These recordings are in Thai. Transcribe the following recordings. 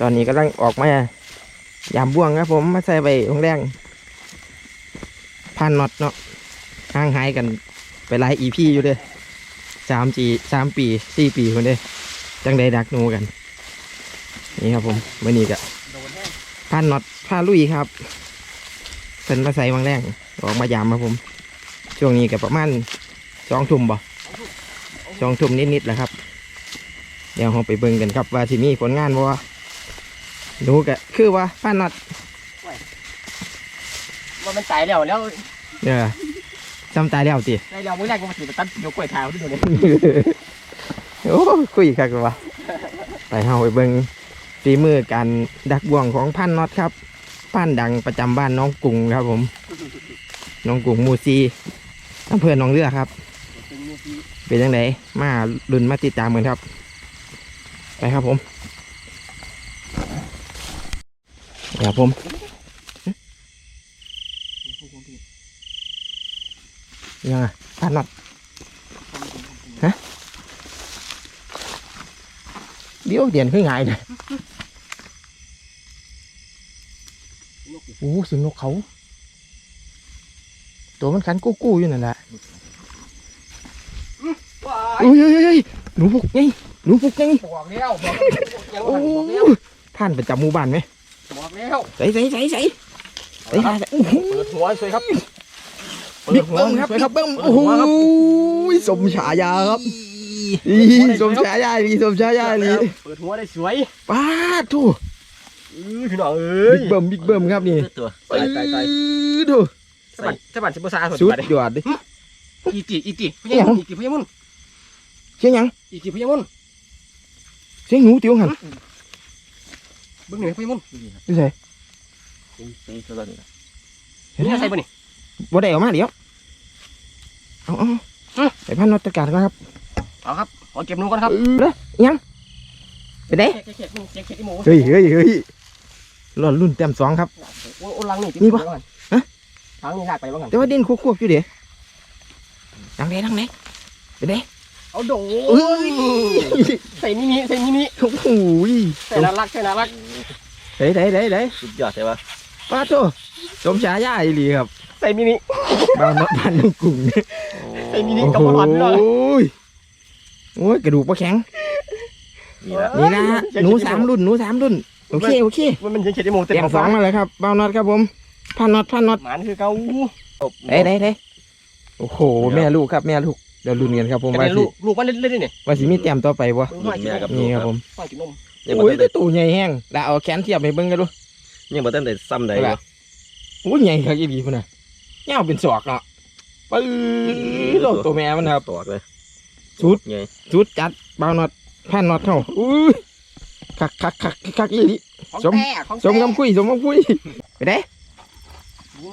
ตอนนี้กำลังออกมายามบ่วงครับผมมาใส่ไปโรงแรงพันน็อตเนาะห่างหายกันไปหลายอีพีอยู่เด้สามจีสามปีสี่ปีคนเด้จังได้ดักนูกัน นี่ครับผมวันนี้ก็พันน็อตพาลุยครับเป็นมาใส่วางแรงออกมายามครับผม ช่วงนี้ก็ประมาณสองทุ่มบ่สองทุ่มนิดๆแหละครับ เดี๋ยวเราไปเบิ่งกันครับว่าที่มีผลงานบ่ว่าดูกะคือว่าพันน็อตว่ามันตายแล้วแล้วเออจำตายแล้วติในเราเมื่อแรกก็มาถือตัดยกกล้วยเท้าที่โดนเลยโอ้คุยคักว่าไปเฮาไปเบิ่งฝีมือการดักบ่วงของพันน็อตครับพันดังประจำบ้านน้องกุ้งครับผม น้องกุ้งหมูซีอำเภอหนองเรือครับ เป็นยังไงมาลุ้นมาติดตามกันครับ ไปครับผมครับผมยังไงพันน็อตเดี๋ยวเดียนขึ้นไงายเลยโอ้เสียงนกเขา ตัวมันขันกู้กู้ๆอยู่นั่นแหละอุ้ยเฮ้ยเฮ้ยหนูพุกไง หนูพุกไงบอกแล้วบอกยังโอ้บอกแล้วท่านประจำหมู่บ้านไหมบอกแล้วใส่ใส่ใส่ใส่ใส่ใส่ใส่โอ้โหเปิดหัวสวยครับบิ๊กเบิ้มครับบิ๊กเบิ้มโอ้โหสมฉายาครับอีสมฉายาดีสมฉายาดีเปิดหัวได้สวยป้าดทูเออพี่น้องเอ้ยบิ๊กเบิ้มบิ๊กเบิ้มครับนี่ตัวตายตายตายทูสบัดสบัดสิบภาษาสุดยอดดิอีจีอีจีพญามุนอีจีพญามุนเสียงหยังอีจีพญามุน เสียงหนูเตียวหันเบิ้งหนึ่งพญามุนนี่ใส่นี่ตัวนี้นี่ใส่ปะนี่บ่ได้ออกมาเดี๋ยวเอาเอาเอาไปพันนอตจัดการก่อนครับเอาครับขอเก็บหนูก่อนครับเออเด้อยังไปไหนเก็บเก็บเก็บเก็บอีหมูเฮ้ยเฮ้ยเฮ้ยรอดรุ่นเต็มสองครับโอ้ลังนี่นี่ปะฮะทางนี้ลากไปบ้างกันแต่ว่าดินควบๆอยู่เดี๋ยวดังไหนดังไหนไปไหน เอาโดเอ้ยใส่มินิใส่มินิโอ้โหใส่น่ารักใส่น่ารักไหนไหนไหนไหนสุดยอดใช่ปะป้าโตสมฉายาอีหลีครับ ใส่มินิบ้านนบ้านนุ่งกุ้งเนี่ยใส่มินิโอ้กับโหบอลพี่น้องโอ้ยกระดูกปลาแข็งนี่ละนี่นะหนูสามรุ่นหนูสามรุ่นโอเคโอเคมันมันยังเขียนอีหมูเตรียมสองมาเลยครับบ้านน็อตครับผมพันน็อตพันน็อตหมานคือเกาไหนไหนไหนโอ้โหแม่ลูกครับแม่ลูก เดี๋ยวลุ้นกันครับผมแต่ว่าเนี่ยสิลูกลูกมันเล่นๆนี่ว่าสิมีเตรียมต่อไปบ่แม่กับนี่ครับผมฝ่ายกินนมยังโอ้บ่ยทันได้ตัวใหญ่แห้งแล้วเอาแขนเทียบให้เบิ่งกันดูยังบ่ทันได้ซ้ำใดเอาอยู่ล่ะโอ้ยใหญ่ครับอีดีพุ่นน่ะเงาเป็นศอกเนาะปื้อโลดตัวแม่มันครับ ตอกเลยสุดไงจุดจัดเบาน็อตพันน็อตเท่าอุ้ยคักคักคักคักอีหลี ของสม แท้ของสมคำคุยสมคำคุยไปเด้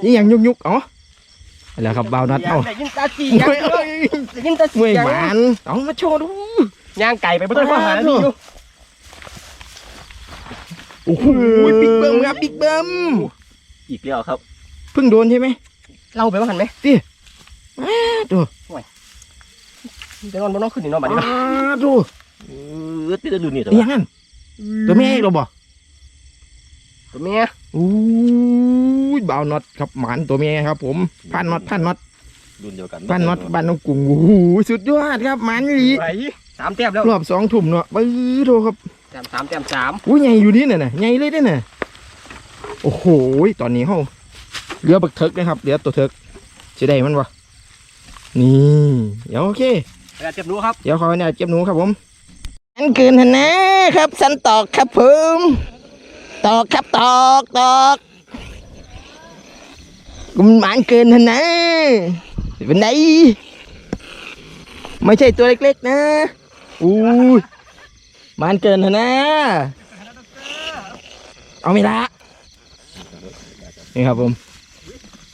นี่ยังยุกยุกๆอ๋อ แล้วครับเบาน็อตเท่าได้ยินตาจีเมื่อยได้ยินตาจีเมื่อยหมานเอามาโชว์ดูย่างไก่ไปบนต้นข้าวหาแล้วนี่อยู่โอ้โหบิ๊กเบิ้มครับบิ๊กเบิ้มอีกแล้วครับ เพิ่งโดนใช่ไหมเล่าไปว่าหันไหมดูเดี๋ยวนอนบนน้องขึ้นนี่นอนบัดนี้นะอ้าดูเออติดดูนี่ตัวนี่ยังงั้นตัวแม่อีกเหราบ่ตัวเมีย อู้ยเบาน็อตครับหมานตัวแม่ครับ ผมพันน็อตพันน็อตรุ่นเดียวกันพันน็อตบ้านน้องกุ้งโอ้โหสุดยอดครับหมานอีหลีไหวสามแต้มแล้วรอบสองทุ่มเนาะปื้อโทครับแต้มสามแต้มสามอุ้ยใหญ่อยู่นี่น่ะน่ะใหญ่เลยเด้อน่ะโอ้โหตอนนี้เฮาเรือบักเทิกนะครับเรือตัวเทิกจะได้มันวะนี่เดี๋ยวโอเคเวลาเจ็บหนูครับเดี๋ยวขอเนี่ยเก็บหนูครับผมสันเกินหันนะ ครับ สันตอกครับผม ตอกครับตอกตอกกุมนหมานเกินหันนะเป็นไงไม่ใช่ตัวเล็กๆนะอู้ยหมานเกินหันนะเอาไม่ละนี่ครับผม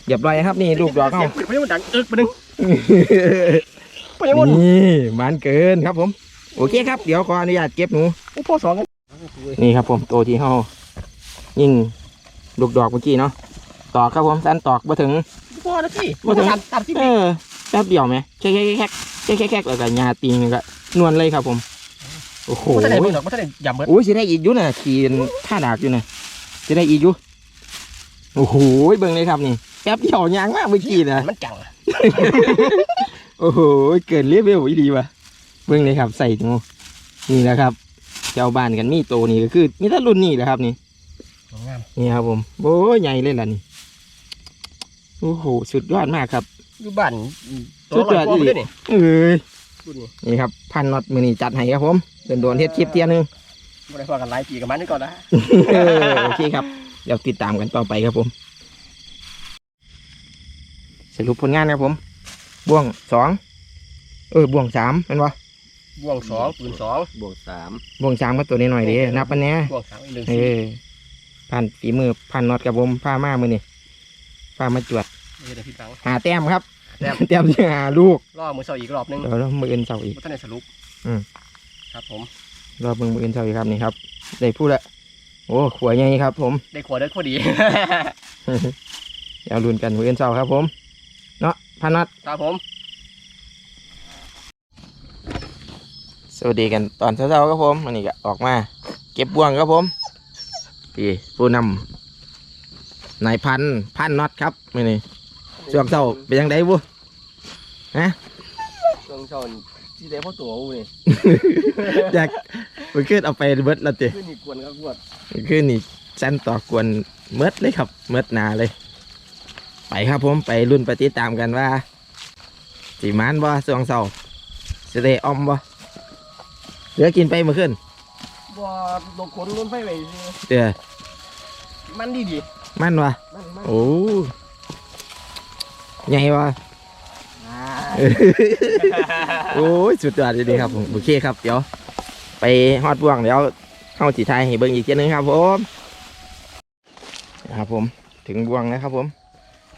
เหยียบไรครับนี่ลูกดอกเสีเขายงปืนพยังมันดังอึกไปหนึ่งพยังมันนี่มันเกินครับผม โอเคครับ เดี๋ยวขออนุญาตเก็บหนูโอ้พ่อสองกันนี่ครับผม ตัวที่เฮา ยิงลูกดอกเมื่อกี้เนาะตอกครับผมสันตอกมาถึงพ่อนะพี่บ่ถึงตัดตัดที่เออแป๊บเดียวไหมแค่แค่แค่แค่แค่แค่แค่แล้วก็หญ้าตีนก็นวลเลยครับผมโอโอ้โหบ่ทันได้เบิ่งดอกบ่ทันได้ยำเบิดโอ้ยสิได้อีกอยู่น่ะขี่ท่าดากอยู่น่ะสิได้อีกอยู่โอ้โหเบิ่งเลยครับนี่แป๊บเดียวยางมากเมื่อกี้น่ะมันจังโอ้โหเกินเลเวลอีดีว่ะเบิ่งเลยครับใส่งูนี่แหละครับเจ้าบ้านกันมีโตนี่ก็คือมีแต่รุ่นนี่แหละครับนี่ งามนี่ครับผมโอ้ยใหญ่เลยล่ะนี่โอ้โหสุดยอดมากครับอยู่บ้านสุดยอดตัวอีละหลีร้อยกว่าเด้อนี่เอ้ยรุ่นนี้นี่ครับพันน็อตมือนี่จัดให้ครับผมเดินโดนๆเฮ็ดคลิปเทียนึงบ่ได้พอกันหลายปีกับมันนี่ก่อนนะเออโอเคครับเดี๋ยวติดตามกันต่อไปครับผม สรุปผลงานครับผม บ่วงสองเออบ่วงสามเป็นวะบ่วงสองปืนสองบวกสามบ่วงสามก็ตัวนี้หน่อยดินับปันเนี้ยบ่วงสามอีกหนึ่งเอสี่อ ผ่านฝีมือผ่านน็อตกับผมผ้ามามือนี่ผ้ามาจวดเดี๋ยวพี่ฟังหาแต้มครับแต้มแต้มที่หาลูกรอมือเสาอีกรอบหนึงเดี๋ยวเรามืออื่นเสาอีกบ่ทันได้สรุปอืมครับผมรอบมือมืออื่นเสาอีกครับนี่ครับได้พูดละโอ้ขวใหญ่ครับ ผม ได้ขวดได้พอดีเดี๋ยวลุ้นกันมืออื่นเสาครับ ผม เนาะพันน็อตครับผมสวัสดีกันตอนเช้าๆครับผมวันนี้ก็ออกมา เก็บบ่วงครับผม พี่ผู้นำนายพันธุ์พันน็อตครับมื่อนี้ช่วงเช้าเป็นยังไงบุช่วงเช้านี่ที่ได้พ่อตัวอูนี่ อยากไปขึ้นเอาไปเบิดและเตะขึ้นนี่กวนครับกวนขึ้นนี่ชั้นต่อกวนเมิดเลยครับเมิดหนาเลย ไปครับผมไปรุ่นไปติดตามกันว่าสีมานบ่ช่วงเช้าจะได้ออมบ่เหลือกินไปเมื่อคืน บ่ลงขนล้นไฟไปสิเด้อมันดีดีมันวะมันมันโอ้ใหญ่วะอ่าโอ้ยสุดยอดเลยครับผมโอเคครับเดี๋ยวไปฮอดบ่วงเดี๋ยวเข้าสีไทยให้เบิ่งอีกเทีนึงครับผมนะครับผมถึงบ่วงนะครับผม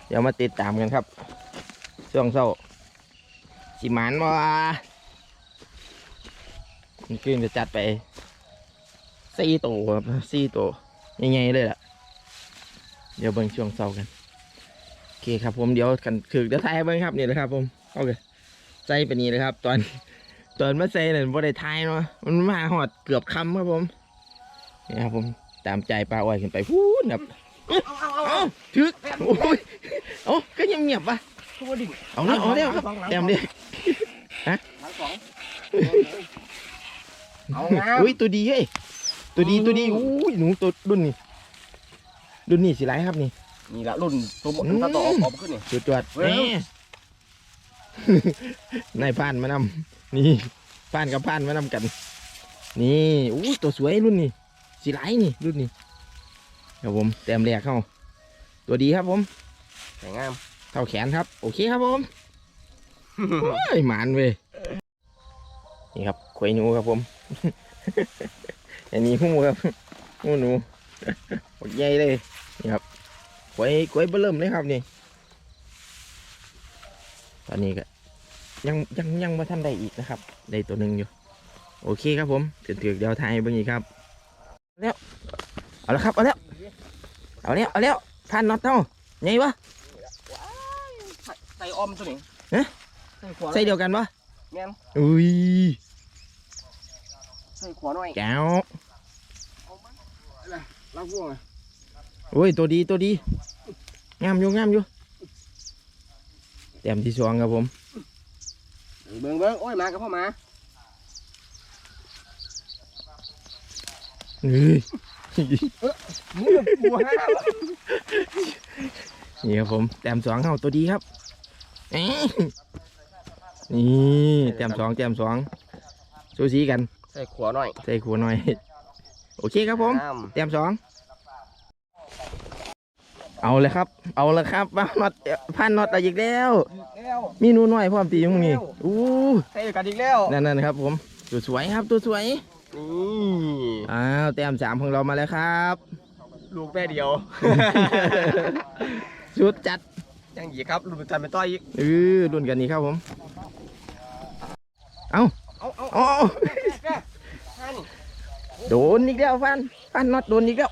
เดี๋ยวมาติดตามกันครับช่วงเช้าสิหมานว่าคืนจะจัดไป สี่ตัวครับสี่ตัวใหญ่ๆเลยล่ะ เดี๋ยวเบิ่งช่วงเช้ากันโอเคครับ ผมเดี๋ยวกันคือเดี๋ยวถ่ายให้เบิ่งครับนี่แหละครับ ผมโอเคใส่ไปนี่เลยครับ ตอนตอนมาใส่เนี่ยบ่ได้ทายเนาะมันมาหอดเกือบคำครับผมนี่ครับผมตามใจปลาอ้อยขึ้นไปพูดครับเอาเอาเอาเอ้าถึกโอ้ยเอ้าก็ยังเงียบๆวะตัวดิ่งเอาแล้วเอาแล้วครับแต้มเดียวหลังสองเอางามอุ้ยตัวดีเฮ้ย ตัวดีตัวดีอุ้ยหนูตัวรุ่นนี้รุ่นนี้สิไรครับนี่นี่ละรุ่นตัวบอืมถ้าต่อออกออกขึ้นนี่สุดยอดเว้ยนี่นายพานมานำนี่พานกับพานมานำกัน นี่อู้ตัวสวยรุ่นนี้สีไหลนี่รุ่นนี้ครับผมแต้มแรกเข้า ตัวดีครับผมสวยงามเท่าแขนครับ โอเคครับผมโอ้ยหมานเว้ยนี่ครับขวยหนูครับผม อันนี้หูครับหูหนูหดใหญ่เลยนี่ครับขวยขวยเบิ่มเลยครับนี่ตอนนี้ก็ยังยังยังมาทันได้อีกนะครับ ได้ตัวหนึ่งอยู่ โอเคครับผมถึงถึงเดี๋ยวถ่ายให้เบิ่งอีกครับเอาแล้วเอาแล้วครับเอาแล้วเอาแล้วเอาแล้วพันน็อตเท่าไงวะใส่ออมตัวนี้เอ๊ะใส่ขวาใส่เดียวกันปะแม่นอุ้ย ใส่ขวาหน่อยแก้วลากพวงอะโอ้ยตัวดีตัวดีงามอยู่งามอยู่แต้มที่สองครับผมเบิ่งเบิ่งโอ้ยมากับพ่อมาเฮ้ยมึงบัวห้านี่ครับผมแต้มสองเข้าตัวดีครับเอ้ยนี่แต้มสองแต้มสองสูสีกัน ใส่ขวาหน่อยใส่ขวดหน่อย โอเคครับผมงามเตรียมสอง เอาเลยครับ เอาเลยครับว่าน็อตพันน็อตอะไรอีกแล้วแล้ว มีหนูน้อยพร้อมตีมึงนี่อู้ใส่กันอีกแล้วนั่นนั่นครับผม ตัวสวยครับตัวสวย นี่อ้าวเตรียมสามของเรามาแล้วครับ ลูกแม่เดียว ชุดจัดยังอีกครับลูกจันไปต่อยอีก เออรุ่นกันนี้ครับผม เอาเอาเอาเอาเอา แม่ห้านี่ โดนอีกแล้วฟันฟันน็อตโดนอีกแล้ว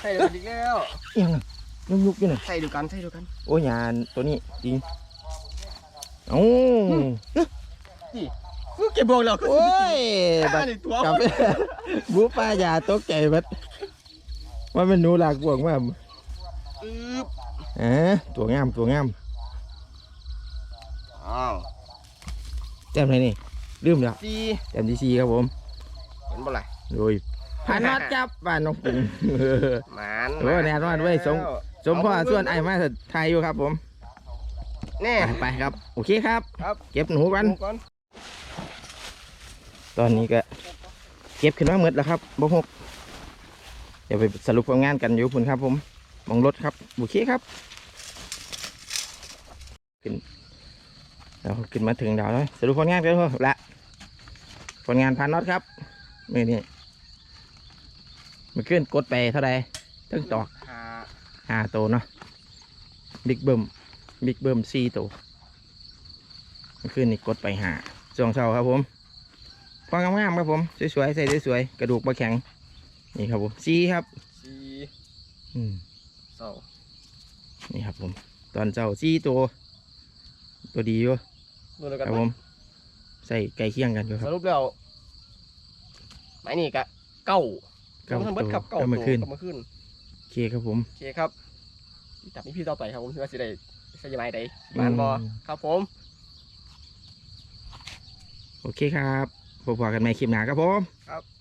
ใส่กันอีกแล้วยังลุกลุกๆอยู่หน่อยใส่ดูกันใส่ดูกัน โอ้ยยานตัวนี้จริงเอ้านี่กูเก็บบวกแล้วโอ้ยบับัดดตัวกับบูปลายาตกใจบัดว่ามันหนูหลากบวงมาอึบเออตัวงามตัวงามอ้าวแจ่มไหนนี่ ลืมแล้วสี่แจ่มที่ซีครับผมเห็นบ่ล่ะโดยผ่านนอดจับบ้านน้องปุ่งหมานโอ้แน่นอนเว้ยสงสมพ่อส่วนไอ้มาไทยอยู่ครับผมแน่ไปไปครับ โอเคครับครับ เก็บหนูกันดูก่อนตอนนี้ก็ เก็บขึ้นมาหมดแล้วครับบ่หกเดี๋ยวไปสรุปผลงานกันอยู่พุ่นครับผมมองรถครับ โอเคครับขึ้น เราขึ้นมาถึงดาวแล้วสรุปผลงานกันเถอะละผลงานพันน็อตครับมือนี่มันขึ้นกดไปเท่าไรตั้งตอกหาห้าตัวเนาะบิ๊กเบิ้มบิ๊กเบิ้มสี่ตัวมันขึ้นนี่กดไปหาสองเสาครับผมฟองงามๆครับผมสวยๆใส่สวยๆกระดูกบะแข็งนี่ครับผมสี่ครับสี่อืมเศร้านี่ครับผม ตอนเจ้าสี่ตัว ตัวดีอยู่ ดูแล้วคกันรับผมใส่ไก่เคียงกันอยู่คสรับ รุปแล้วไม้นี่กะเก้าเก้าทั้งหมดครับตัวเก้าก็มาขึ้นตัวก็มาขึ้นโอเคครับผม โอเคครับจับนี่พี่ต่อไปครับผมที่ว่าสิได้ใส่ไม้ใดมานบออืม ครับผม โอเคครับพบกันใหม่คลิปหน้าครับผมครับ